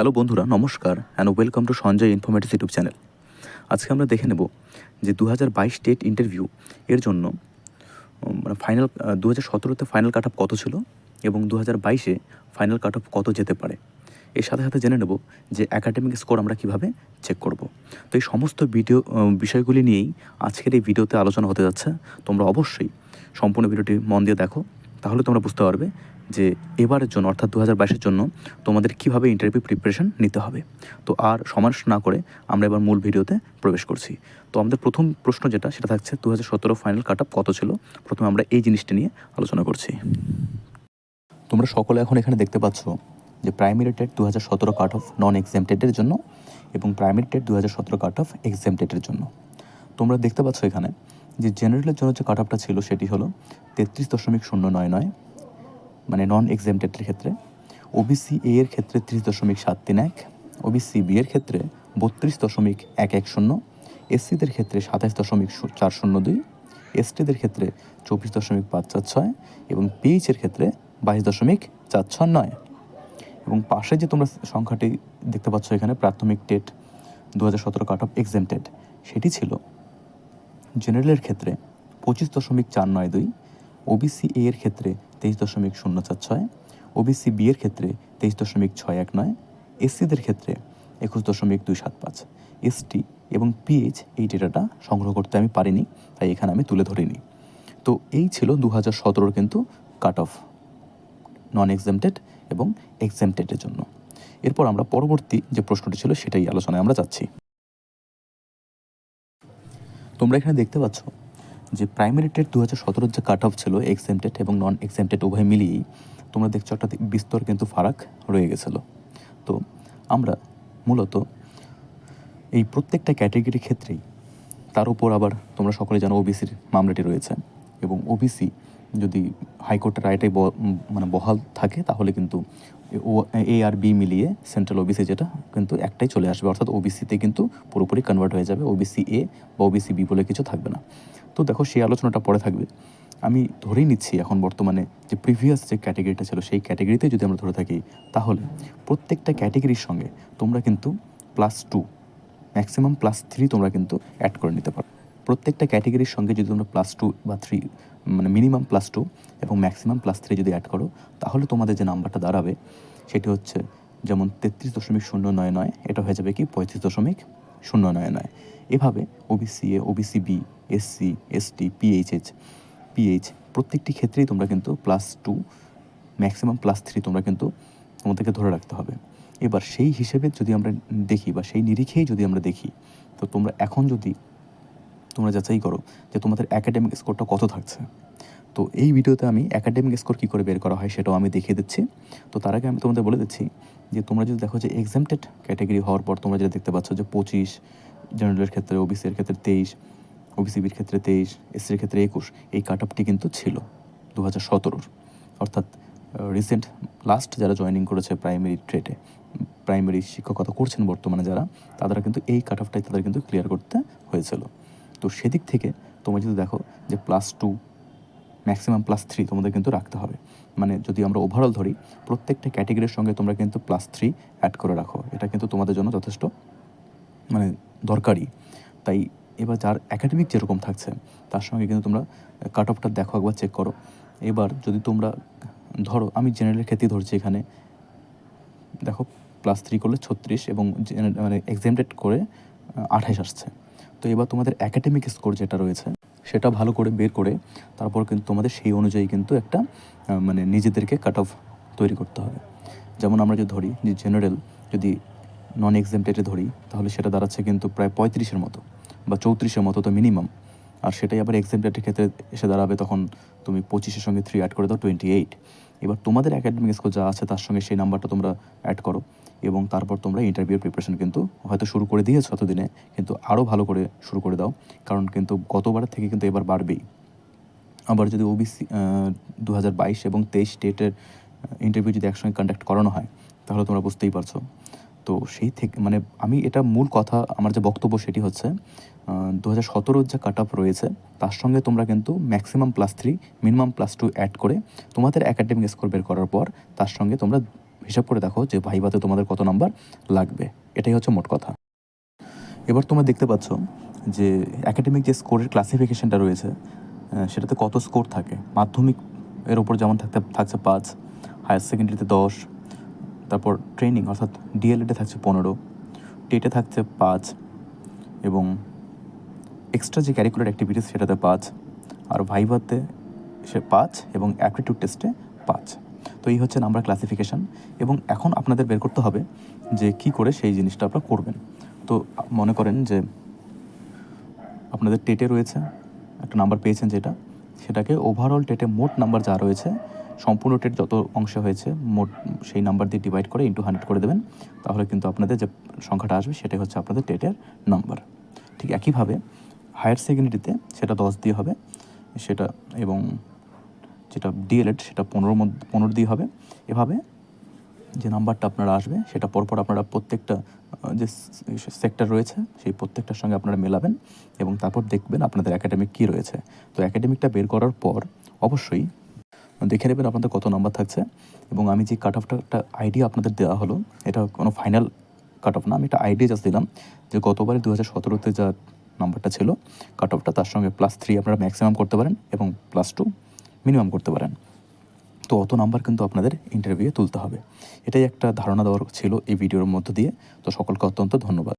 Hello বন্ধুরা, নমস্কার and welcome to Sanjay informative YouTube channel. আজকে আমরা দেখে নেব যে দু হাজার বাইশ টেট ইন্টারভিউ এর জন্য মানে ফাইনাল দু হাজার সতেরোতে ফাইনাল কাট কত ছিল এবং দু হাজার বাইশে ফাইনাল কাট কত যেতে পারে? এর সাথে সাথে জেনে নেব যে অ্যাকাডেমিক স্কোর আমরা কীভাবে চেক করব। তো এই সমস্ত ভিডিও বিষয়গুলি নিয়েই আজকের এই ভিডিওতে আলোচনা হতে যাচ্ছে। তোমরা অবশ্যই সম্পূর্ণ ভিডিওটি মন দিয়ে দেখো, তাহলে তোমরা বুঝতে পারবে যে এবারের জন্য, অর্থাৎ দু হাজার বাইশের জন্য তোমাদের কীভাবে ইন্টারভিউ প্রিপারেশন নিতে হবে। তো আর সমাস না করে আমরা এবার মূল ভিডিওতে প্রবেশ করছি। তো আমাদের প্রথম প্রশ্ন যেটা, সেটা থাকছে দু হাজার সতেরো ফাইনাল কাট কত ছিল? প্রথমে আমরা এই জিনিসটা নিয়ে আলোচনা করছি। তোমরা সকলে এখন এখানে দেখতে পাচ্ছ যে প্রাইমারি টেট দু হাজার সতেরো কাট অফ নন এক্সামটেডের জন্য এবং প্রাইমারি টেট দু হাজার সতেরো কাট অফ এক্সামটেডের জন্য। তোমরা দেখতে পাচ্ছ এখানে যে জেনারেলের জন্য যে কাট ছিল, সেটি হলো তেত্রিশ দশমিক শূন্য নয় নয় মানে নন এক্সামটেডের ক্ষেত্রে। ওবিসি এ এর ক্ষেত্রে ত্রিশ দশমিক সাত তিন এক ওবিসি বি এর ক্ষেত্রে বত্রিশ দশমিক এক এক শূন্য এসসিদের ক্ষেত্রে সাতাশ দশমিক চার শূন্য দুই এসটিদের ক্ষেত্রে চব্বিশ দশমিক পাঁচ চার ছয় এবং পিএইচের ক্ষেত্রে বাইশ দশমিক চার ছয় নয়। এবং পাশে যে তোমরা সংখ্যাটি দেখতে পাচ্ছ এখানে প্রাথমিক টেট দু হাজার সতেরো কাট অফ এক্সামটেড সেটি ছিল জেনারেলের ক্ষেত্রে পঁচিশ দশমিক চার নয় দুই ওবিসি এর ক্ষেত্রে তেইশ দশমিক শূন্য চার ছয় ওবিসি বি এর ক্ষেত্রে তেইশ দশমিক ছয় এক নয় এসসিদের ক্ষেত্রে একুশ দশমিক দুই সাত পাঁচ এসটি এবং পিএইচ এই ডেটাটা সংগ্রহ করতে আমি পারিনি, তাই এখানে আমি তুলে ধরিনি। তো এই ছিল দু হাজার সতেরোর কিন্তু কাট অফ নন এক্সামটেড এবং এক্সামটেডের জন্য। এরপর আমরা পরবর্তী যে প্রশ্নটি ছিল সেটাই আলোচনায় আমরা যাচ্ছি। তোমরা এখানে দেখতে পাচ্ছ যে প্রাইমারি টেট দু হাজার সতেরোর যে কাট অফ ছিল এক্সেমটেড এবং নন এক্সেমটেড উভয় মিলিয়েই তোমরা দেখছ একটা বিস্তর কিন্তু ফারাক রয়ে গেছিল। তো আমরা মূলত এই প্রত্যেকটা ক্যাটাগরির ক্ষেত্রেই তার উপর আবার তোমরা সকলে জানো ওবিসির মামলাটি রয়েছে এবং ওবিসি যদি হাইকোর্টের রায়টাই মানে বহাল থাকে, তাহলে কিন্তু ও, এ আর বি মিলিয়ে সেন্ট্রাল ওবিসি যেটা কিন্তু একটাই চলে আসবে। অর্থাৎ ওবিসিতে কিন্তু পুরোপুরি কনভার্ট হয়ে যাবে। ওবিসি এ বা ওবিসি বি বলে কিছু থাকবে না। তো দেখো, সেই আলোচনাটা পরে থাকবে। আমি ধরেই নিচ্ছি এখন বর্তমানে যে প্রিভিয়াস যে ক্যাটাগরিটা ছিল, সেই ক্যাটাগরিতে যদি আমরা ধরে থাকি, তাহলে প্রত্যেকটা ক্যাটাগরির সঙ্গে তোমরা কিন্তু plus two maximum plus three তোমরা কিন্তু অ্যাড করে নিতে পারো। প্রত্যেকটা ক্যাটাগরির সঙ্গে যদি তোমরা প্লাস টু বা থ্রি মানে মিনিমাম প্লাস টু এবং ম্যাক্সিমাম প্লাস থ্রি যদি অ্যাড করো, তাহলে তোমাদের যে নাম্বারটা দাঁড়াবে, সেটি হচ্ছে যেমন তেত্রিশ দশমিক শূন্য নয় নয়, এটা হয়ে যাবে কি পঁয়ত্রিশ দশমিক শূন্য নয় নয়। এভাবে OBC A OBC B SC ST PHH PH প্রত্যেকটি ক্ষেত্রেই তোমরা কিন্তু plus two maximum plus three তোমরা কিন্তু তোমাদেরকে ধরে রাখতে হবে। এবার সেই হিসেবে যদি আমরা দেখি বা সেই নিরিখেই যদি আমরা দেখি, তো তোমরা এখন যদি তোমরা যাচাই করো যে তোমাদের অ্যাকাডেমিক স্কোরটা কত থাকছে। তো এই ভিডিওতে আমি অ্যাকাডেমিক স্কোর কী করে বের করা হয় সেটাও আমি দেখিয়ে দিচ্ছি। তো তার আগে আমি তোমাদের বলে দিচ্ছি যে তোমরা যদি দেখো যে এক্সামটেড ক্যাটাগরি হওয়ার পর তোমরা যেটা দেখতে পাচ্ছ যে পঁচিশ জেনারেলের ক্ষেত্রে ওবিসির ক্ষেত্রে তেইশ ওবিসিবির ক্ষেত্রে তেইশ এসসির ক্ষেত্রে একুশ, এই কাট আপটি কিন্তু ছিল দু হাজার সতেরোর। অর্থাৎ রিসেন্ট লাস্ট যারা জয়েনিং করেছে প্রাইমারি ট্রেডে প্রাইমারি শিক্ষকতা করছেন বর্তমানে যারা তারা কিন্তু এই কাট অফটাই তাদের কিন্তু ক্লিয়ার করতে হয়েছিল। তো সেদিক থেকে তোমরা যদি দেখো যে plus two maximum plus three তোমাদের কিন্তু রাখতে হবে। মানে যদি আমরা ওভারঅল ধরি, প্রত্যেকটা ক্যাটেগরির সঙ্গে তোমরা কিন্তু প্লাস থ্রি অ্যাড করে রাখো। এটা কিন্তু তোমাদের জন্য যথেষ্ট মানে দরকারি তাই এবার যার একাডেমিক যেরকম থাকছে, তার সঙ্গে কিন্তু তোমরা কাট অফটা দেখো, একবার চেক করো। এবার যদি তোমরা ধরো, আমি জেনারেলের ক্ষেত্রে ধরছি এখানে, দেখো প্লাস থ্রি করলে ছত্রিশ এবং মানে এক্সামটেড করে আঠাশ আসছে। তো এবার তোমাদের একাডেমিক স্কোর যেটা রয়েছে, সেটা ভালো করে বের করে তারপর কিন্তু তোমাদের সেই অনুযায়ী কিন্তু একটা মানে নিজেদেরকে কাট অফ তৈরি করতে হবে। যেমন আমরা যদি ধরি, যে জেনারেল যদি নন এক্সামটেডে ধরি, তাহলে সেটা দাঁড়াচ্ছে কিন্তু প্রায় পঁয়ত্রিশের মতো বা চৌত্রিশের মতো তো মিনিমাম আর সেটাই আবার এক্সামটেডের ক্ষেত্রে এসে দাঁড়াবে তখন তুমি পঁচিশের সঙ্গে থ্রি অ্যাড করে দাও টোয়েন্টি এইট এবার তোমাদের অ্যাকাডেমিক স্কোর যা আছে, তার সঙ্গে সেই নাম্বারটা তোমরা অ্যাড করো। এবং তারপর তোমরা ইন্টারভিউর প্রিপারেশন কিন্তু হয়তো শুরু করে দিয়েছ এতদিনে, কিন্তু আরও ভালো করে শুরু করে দাও। কারণ কিন্তু গতবারের থেকে কিন্তু এবার বাড়বেই। আবার যদি ওবিসি দু হাজার বাইশ এবং তেইশ স্টেটের ইন্টারভিউ যদি একসঙ্গে কন্ডাক্ট করানো হয়, তাহলে তোমরা বুঝতেই পারছ। তো সেই থেকে মানে আমি এটা মূল কথা, আমার যে বক্তব্য সেটি হচ্ছে দু হাজার সতেরোর যে কাট রয়েছে, তার সঙ্গে তোমরা কিন্তু maximum plus three minimum plus two add করে তোমাদের একাডেমিক স্কোর বের করার পর, তার সঙ্গে তোমরা হিসাব করে দেখো যে ভাইভাতে তোমাদের কত নাম্বার লাগবে। এটাই হচ্ছে মোট কথা। এবার তোমরা দেখতে পাচ্ছ যে একাডেমিক যে স্কোরের ক্লাসিফিকেশনটা রয়েছে সেটাতে কত স্কোর থাকে? মাধ্যমিক এর উপর যেমন থাকতে, থাকছে পাঁচ হায়ার সেকেন্ডারিতে দশ, তারপর ট্রেনিং অর্থাৎ ডিএলএডে থাকছে পনেরো টেটে থাকছে পাঁচ এবং এক্সট্রা যে ক্যারিকুলার অ্যাক্টিভিটিস সেটাতে পাঁচ, আর ভাইভাতে সে পাঁচ এবং অ্যাপটিটিউড টেস্টে পাঁচ। তো এই হচ্ছে নাম্বার ক্লাসিফিকেশান এবং এখন আপনাদের বের করতে হবে যে কি করে সেই জিনিসটা আপনারা করবেন। তো মনে করেন যে আপনাদের টেটে রয়েছে, একটা নাম্বার পেয়েছেন যেটা, সেটাকে ওভারঅল টেটে মোট নাম্বার যা রয়েছে, সম্পূর্ণ টেট যত অংশে হয়েছে, মোট সেই নাম্বার দিয়ে ডিভাইড করে ইন্টু হান্ড্রেড করে দেবেন। তাহলে কিন্তু আপনাদের যে সংখ্যাটা আসবে, সেটাই হচ্ছে আপনাদের টেটের নাম্বার ঠিক একইভাবে হায়ার সেকেন্ডারিতে সেটা দশ দিয়ে হবে, সেটা এবং যেটা ডিএলএড সেটা পনেরোর মধ্যে, পনেরো দিয়ে হবে। এভাবে যে নাম্বারটা আপনারা আসবে, সেটা পরপর আপনারা প্রত্যেকটা যে সেক্টর রয়েছে, সেই প্রত্যেকটার সঙ্গে আপনারা মেলাবেন এবং তারপর দেখবেন আপনাদের একাডেমিক কী রয়েছে। তো একাডেমিকটা বের করার পর অবশ্যই দেখে নেবেন আপনাদের কত নাম্বার থাকছে এবং আমি যে কাট অফটা একটা আইডিয়া আপনাদের দেওয়া হলো, এটা কোনো ফাইনাল কাট অফ না, আমি একটা আইডিয়া জাস্ট দিলাম যে গতবারে দু হাজার সতেরোতে যা নাম্বারটা ছিল কাট অফটা তার সঙ্গে প্লাস থ্রি আপনারা ম্যাক্সিমাম করতে পারেন এবং প্লাস টু মিনিমাম করতে পারেন। তো অত নাম্বার কিন্তু আপনাদের ইন্টারভিউয়ে তুলতে হবে। এটাই একটা ধারণা দেওয়ার ছিল এই ভিডিওর মধ্য দিয়ে। তো সকলকে অত্যন্ত ধন্যবাদ।